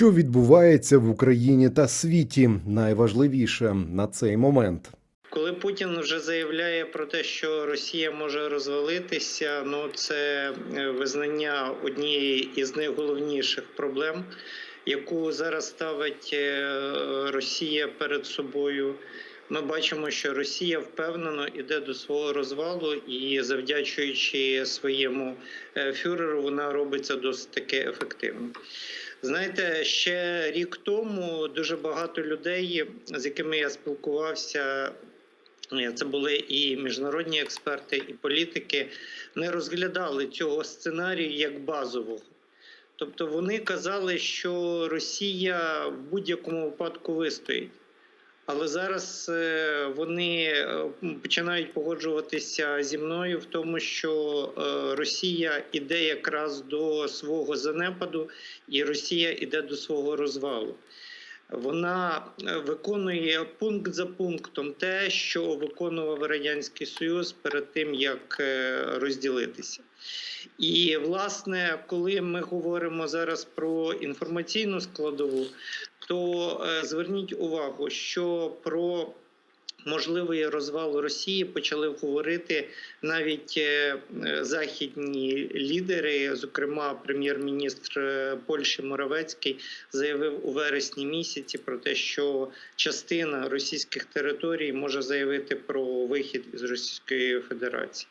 Що відбувається в Україні та світі, найважливіше на цей момент. Коли Путін вже заявляє про те, що Росія може розвалитися, ну це е, визнання однієї із найголовніших проблем, яку зараз ставить е, Росія перед собою. Ми бачимо, що Росія впевнено йде до свого розвалу, і завдячуючи своєму е, фюреру, вона робиться досить таки ефективно. Знаєте, ще рік тому дуже багато людей, з якими я спілкувався, е, це були і міжнародні експерти, і політики, не розглядали цього сценарію як базового. Тобто вони казали, що Росія в будь-якому випадку вистоїть. Але зараз е, вони е, починають погоджуватися зі мною в тому, що е, Росія іде якраз до свого занепаду, і Росія іде до свого розвалу. Вона виконує пункт за пунктом те, що виконував Радянський Союз перед тим, як розділитися. І, власне, коли ми говоримо зараз про інформаційну складову, то е, зверніть увагу, що про можливий розвал Росії почали говорити навіть е, е, західні лідери, зокрема, прем'єр-міністр Польщі Моравецький заявив у вересні місяці про те, що частина російських територій може заявити про вихід із Російської Федерації.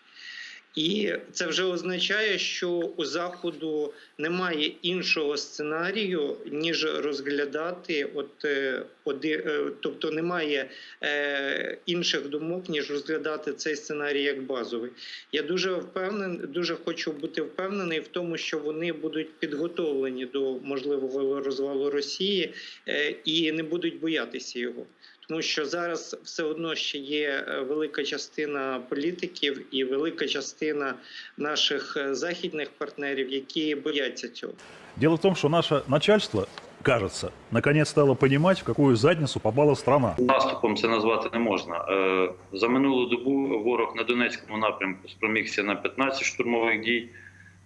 І це вже означає, що у заходу немає іншого сценарію, ніж розглядати, от е, оди, е, тобто немає е, інших думок, ніж розглядати цей сценарій як базовий. Я дуже впевнений, дуже хочу бути впевнений в тому, що вони будуть підготовлені до можливого розвалу Росії е, і не будуть боятися його. Тому що зараз все одно ще є е, велика частина політиків і велика частина наших е, західних партнерів, які бояться цього. Дело в том, что наше начальство, кажется, наконец стало понимать, в какую задницу попала страна. Наступом це назвати не можна. Е, За минулу добу ворог на Донецькому напрямку спромігся на 15 штурмових дій.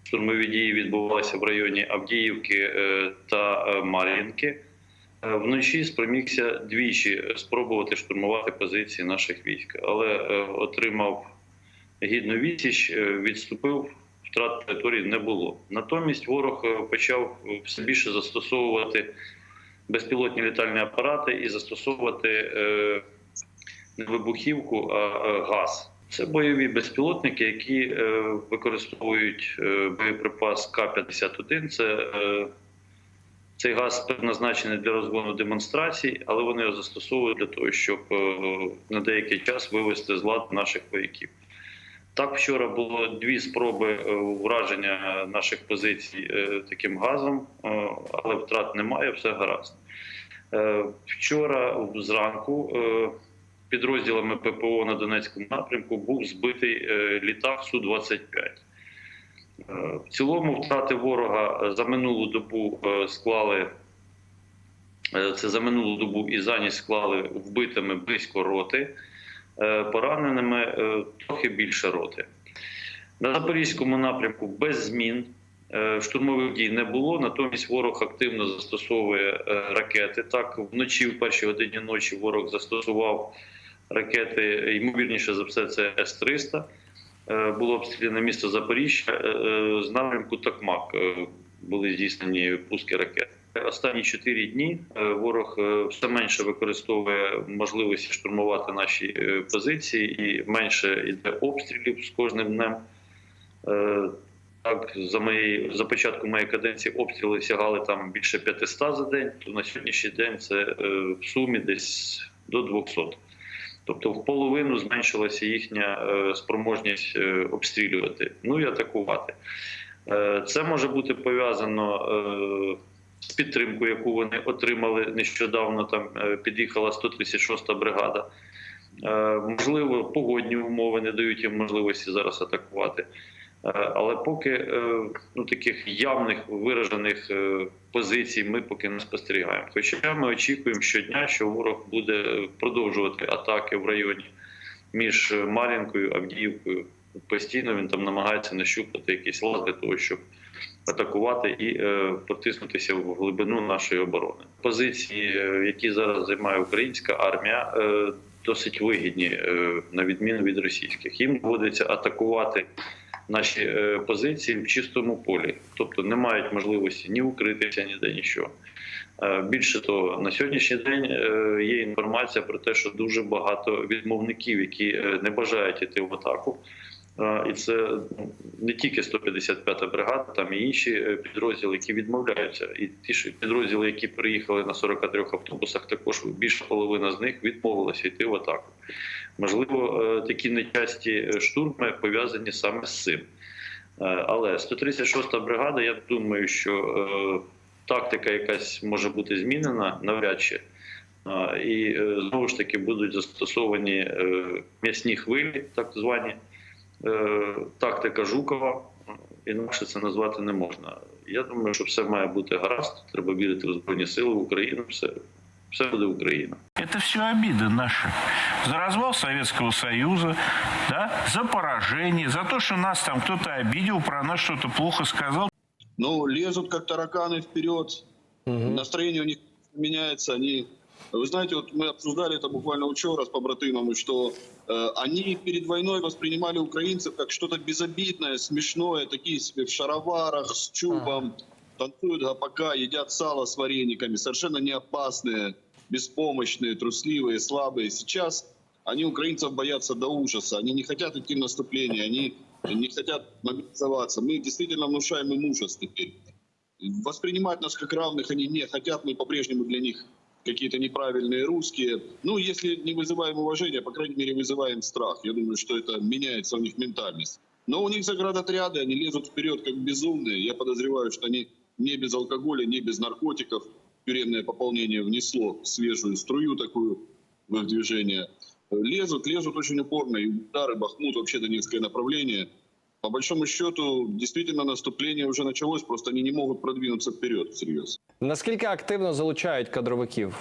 Штурмові дії відбувалися в районі Авдіївки та Мар'їнки. Е, Вночі спромігся двічі спробувати штурмувати позиції наших військ, але е, отримав гідну відсіч, е, відступив. Втрат території не було. Натомість ворог почав все більше застосовувати безпілотні літальні апарати і застосовувати не вибухівку, а газ. Це бойові безпілотники, які використовують боєприпас К-51. Це цей газ предназначений для розгону демонстрацій, але вони його застосовують для того, щоб е, на деякий час вивести з ладу наших вояків. Так, вчора було дві спроби е, враження наших позицій е, таким газом, е, але втрат немає, все гаразд. Е, Вчора зранку е, підрозділами ППО на Донецькому напрямку був збитий е, літак Су-25. Е, В цілому втрати ворога за минулу добу е, склали е, це за минулу добу і за ніч склали вбитими близько роти, е, пораненими е, трохи більше роти. На Запорізькому напрямку без змін е, штурмових дій не було. Натомість ворог активно застосовує е, ракети. Так, вночі, в першій годині ночі, ворог застосував ракети, ймовірніше за все, це С-300. Е, Було обстріляне місто Запоріжжя е, е, з напрямку Токмак. е, Були здійснені пуски ракет. Останні чотири дні ворог все менше використовує можливості штурмувати наші позиції, і менше йде обстрілів з кожним днем. Так, за моєї за початку моєї каденції обстріли сягали там більше 500 за день. То на сьогоднішній день це в сумі десь до 200. Тобто в половину зменшилася їхня е, спроможність е, обстрілювати, ну і атакувати. Е, Це може бути пов'язано з підтримкою, яку вони отримали нещодавно. Там під'їхала 136-та бригада. Можливо, погодні умови не дають їм можливості зараз атакувати. Е, Але поки е, ну, таких явних виражених е, позицій ми поки не спостерігаємо. Хоча ми очікуємо щодня, що ворог буде продовжувати атаки в районі між Мар'їнкою, Авдіївкою. Постійно він там намагається нащупати якийсь лаз для того, щоб атакувати і протиснутися в глибину нашої оборони. Позиції, які зараз займає українська армія, досить вигідні на відміну від російських. Їм доводиться атакувати наші е, позиції в чистому полі, тобто не мають можливості ні укритися, ніде нічого. Е, Більше того, на сьогоднішній день е, є інформація про те, що дуже багато відмовників, які не бажають іти в атаку. І це ну, не тільки 155-та бригада, там і інші підрозділи, які відмовляються. І ті ж підрозділи, які приїхали на 43 автобусах, також більша половина з них відмовилася йти в атаку. Можливо, е, такі нечасті е, штурми пов'язані саме з цим. Е, Але 136-та бригада, я думаю, що тактика якась може бути змінена навряд чи. І знову ж таки будуть застосовані м'ясні хвилі, так звані тактика Жукова. Інакше це назвати не можна. Я думаю, що все має бути гаразд. Треба вірити в Збройні Сили в Україну. Все, все буде Україна. Это все обиды наши. За развал Советского Союза, да, за поражение, за то, что нас там кто-то обидел, про нас что-то плохо сказал. Ну, лезут как тараканы вперед. Настроение у них меняется. Они, вы знаете, вот мы обсуждали это буквально вчера с побратимами, что э, они перед войной воспринимали украинцев как что-то безобидное, смешное, такие себе в шароварах с чубом, танцуют гопака, едят сало с варениками, совершенно не опасные, беспомощные, трусливые, слабые. Сейчас они украинцев боятся до ужаса. Они не хотят идти в наступление, они не хотят мобилизоваться. Мы действительно внушаем им ужас теперь. Воспринимать нас как равных они не хотят. Мы по-прежнему для них какие-то неправильные русские. Ну, если не вызываем уважения, по крайней мере, вызываем страх. Я думаю, что это меняется у них ментальность. Но у них заградотряды, они лезут вперед как безумные. Я подозреваю, что они не без алкоголя, не без наркотиков. Тюремное пополнение внесло свежую струю такую в их движение. Лезут, лезут очень упорно. И удары, Бахмут, вообще Донецкое направление. По большому счету, действительно, наступление уже началось, просто они не могут продвинуться вперед всерьез. Наскільки активно залучають кадровиків?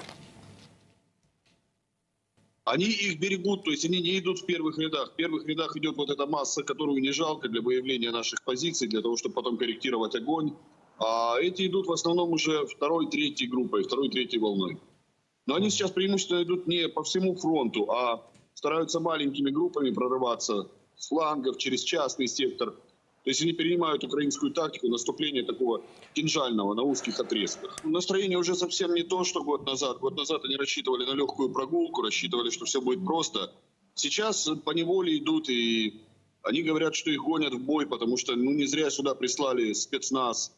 Они их берегут, то есть они не идут в первых рядах. В первых рядах идет вот эта масса, которую не жалко для выявления наших позиций, для того, чтобы потом корректировать огонь. А эти идут в основном уже второй, третьей группой, второй, третьей волной. Но они сейчас преимущественно идут не по всему фронту, а стараются маленькими группами прорываться с флангов через частный сектор. То есть они перенимают украинскую тактику наступления такого кинжального на узких отрезках. Настроение уже совсем не то, что год назад. Год назад они рассчитывали на легкую прогулку, рассчитывали, что все будет просто. Сейчас по неволе идут и они говорят, что их гонят в бой, потому что ну, не зря сюда прислали спецназ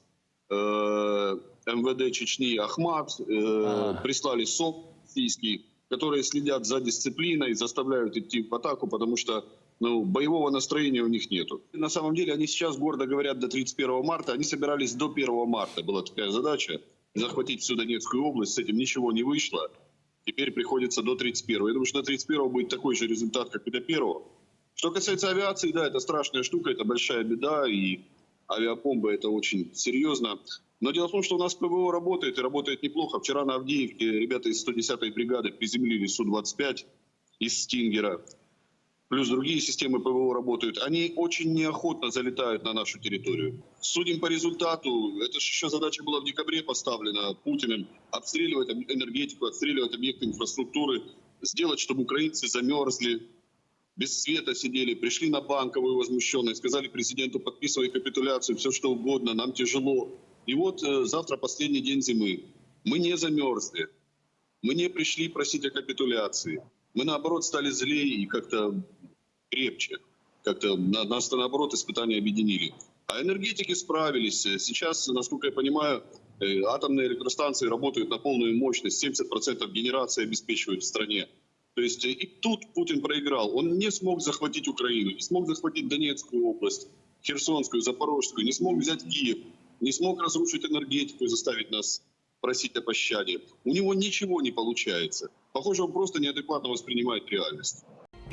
МВД Чечни Ахмат, э, Ага. прислали СОП российский, которые следят за дисциплиной, заставляют идти в атаку, потому что ну, боевого настроения у них нету. На самом деле они сейчас гордо говорят до 31 марта, они собирались до 1 марта, была такая задача, захватить всю Донецкую область, с этим ничего не вышло. Теперь приходится до 31. Я думаю, что до 31 будет такой же результат, как и до 1. Что касается авиации, да, это страшная штука, это большая беда, и авиабомба это очень серьезно. Но дело в том, что у нас ПВО работает, и работает неплохо. Вчера на Авдеевке ребята из 110-й бригады приземлили Су-25 из «Стингера». Плюс другие системы ПВО работают. Они очень неохотно залетают на нашу территорию. Судим по результату. Это же еще задача была в декабре поставлена Путиным. Обстреливать об- энергетику, отстреливать объекты инфраструктуры. Сделать, чтобы украинцы замерзли, без света сидели, пришли на банковую возмущенные, сказали президенту, подписывай капитуляцию, все что угодно, нам тяжело. И вот э, завтра последний день зимы. Мы не замерзли. Мы не пришли просить о капитуляции. Мы, наоборот, стали злее и как-то крепче. Как-то на- нас, наоборот, испытания объединили. А энергетики справились. Сейчас, насколько я понимаю, э, атомные электростанции работают на полную мощность. 70% генерации обеспечивают в стране. То есть э, и тут Путин проиграл. Он не смог захватить Украину, не смог захватить Донецкую область, Херсонскую, Запорожскую, не смог взять Киев, не смог разрушить энергетику и заставить нас просить о пощаде. У него ничего не получается. Похоже, он просто неадекватно воспринимает реальность.